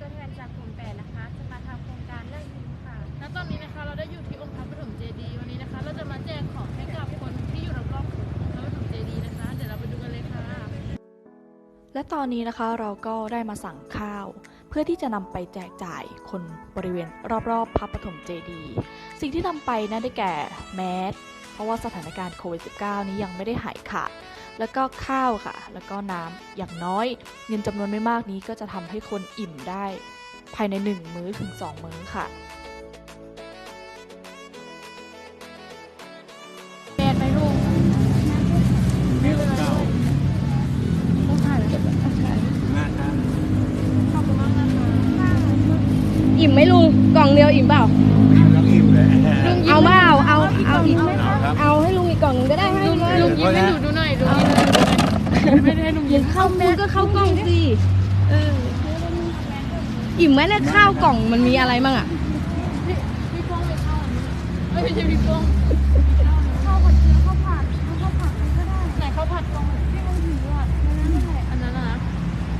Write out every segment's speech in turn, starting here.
ตัวแทนจากกลุ่มแปดนะคะ จะมาทำโครงการเรื่องยิ้มค่ะ ณ ตอนนี้นะคะเราได้อยู่ที่องค์พระปฐมเจดีย์วันนี้นะคะ เราจะมาแจกของให้กับคนที่อยู่รอบๆองค์พระปฐมเจดีย์นะคะ เดี๋ยวเราไปดูกันเลยค่ะ และตอนนี้นะคะเราก็ได้มาสั่งข้าว เพื่อที่จะนำไปแจกจ่ายคนบริเวณรอบๆพระปฐมเจดีย์สิ่งที่นำไปนะได้แก่แมสเพราะว่าสถานการณ์โควิด -19 นี้ยังไม่ได้หายขาด แล้วก็ข้าวค่ะ แล้วก็น้ำอย่างน้อย เงินจำนวนไม่มากนี้ก็จะทำให้คนอิ่มได้ ภายใน 1 มื้อถึง 2 มื้อค่ะแมนไหมลุงไม่เป็นไรด้วยต้องถ่ายแล้วขอบคุณมากนะคะอิ่มไหมลุงกล่องเดียวอิ่มเปล่าต้องอิ่มเลยเอาเปล่าเอาเอาอีกเอาครับเอาให้ลุงอีกกล่องหนึงก็ได้ให้ลุงเลยลุงยิ้มให้หนูดู หน่อยลุงยิ้มให้หนูดูหน่อยไม่ได้ให้ลุงยิ้มเข้าคุณก็เข้ากล่องสิเอออิ่มไหมเนี่ยข้าวกล่องมันมีอะไรมั่งอะพี่พี่โป้งไปเข้าอันนี้เอ้ยไม่ใช่พี่โป้งข้าวผัดเชื้อข้าวผัดข้าวผัดก็ได้ไหนเขาผัดกล่องที่ลุงถืออะในนั้นนั่นแหละอันนั้นนะนะ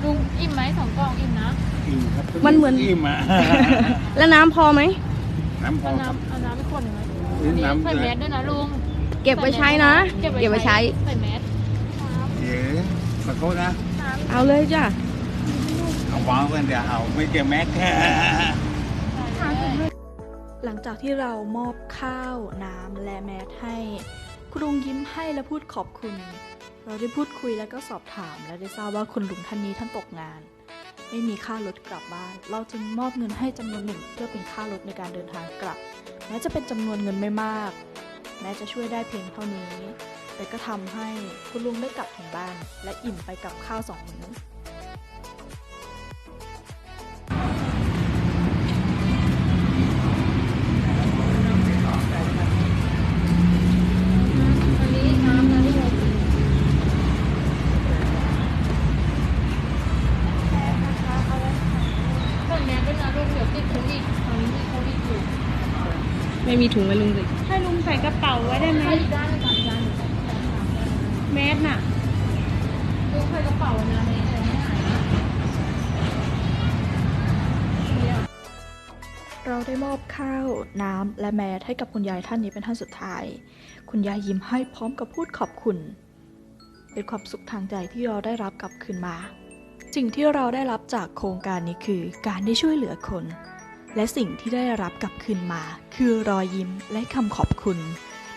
ลุงอิ่มไหมสองกล่องอิ่มนะอิ่มครับมันเหมือนอิ่มอะแล้วน้ำพอไหมน้ำพอเอาครับน้ำเอาน้ำไปคนหนึ่งไหมนี่น้ำใส่แมสด้วยนะลุงเก็บไว้ใช้นะ เก็บไว้ใช้ใส่แมสเดี๋ ยวขอโทษนะ เอาเลยจ้ะ เอาวางกันเดี๋ยวเอาไม่เจอแม็กหลังจากที่เรามอบข้าวน้ำและแมสให้คุณลุงยิ้มให้และพูดขอบคุณ เราได้พูดคุยและก็สอบถามและได้ทราบว่าคุณลุงท่านนี้ท่านตกงาน ไม่มีค่ารถกลับบ้าน เราจึงมอบเงินให้จำนวนหนึ่งเพื่อเป็นค่ารถในการเดินทางกลับแม้จะเป็นจำนวนเงินไม่มาก แม้จะช่วยได้เพียงเท่านี้ แต่ก็ทำให้คุณลุงได้กลับถึงบ้าน และอิ่มไปกับข้าวสองมื้อ ไม่มีถุงไว้ลุงเลยให้ลุงใส่กระเป๋าไว้ได้ไหมใส่อีกด้านหนึงก่อนอีกด้านหนึงก่อนแมสน่ะลุงใส่กระเป๋านะแมสจะไม่หายนะเราได้มอบข้าว น้ำ และแมสให้กับคุณยายท่านนี้เป็นท่านสุดท้าย คุณยายยิ้มให้พร้อมกับพูดขอบคุณ เป็นความสุขทางใจที่เราได้รับกลับคืนมา สิ่งที่เราได้รับจากโครงการนี้คือการได้ช่วยเหลือคน และสิ่งที่ได้รับกลับคืนมา คือรอยยิ้มและคำขอบคุณ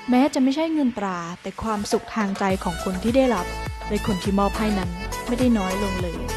แม้จะไม่ใช่เงินตรา แต่ความสุขทางใจของคนที่ได้รับ และคนที่มอบให้นั้นไม่ได้น้อยลงเลย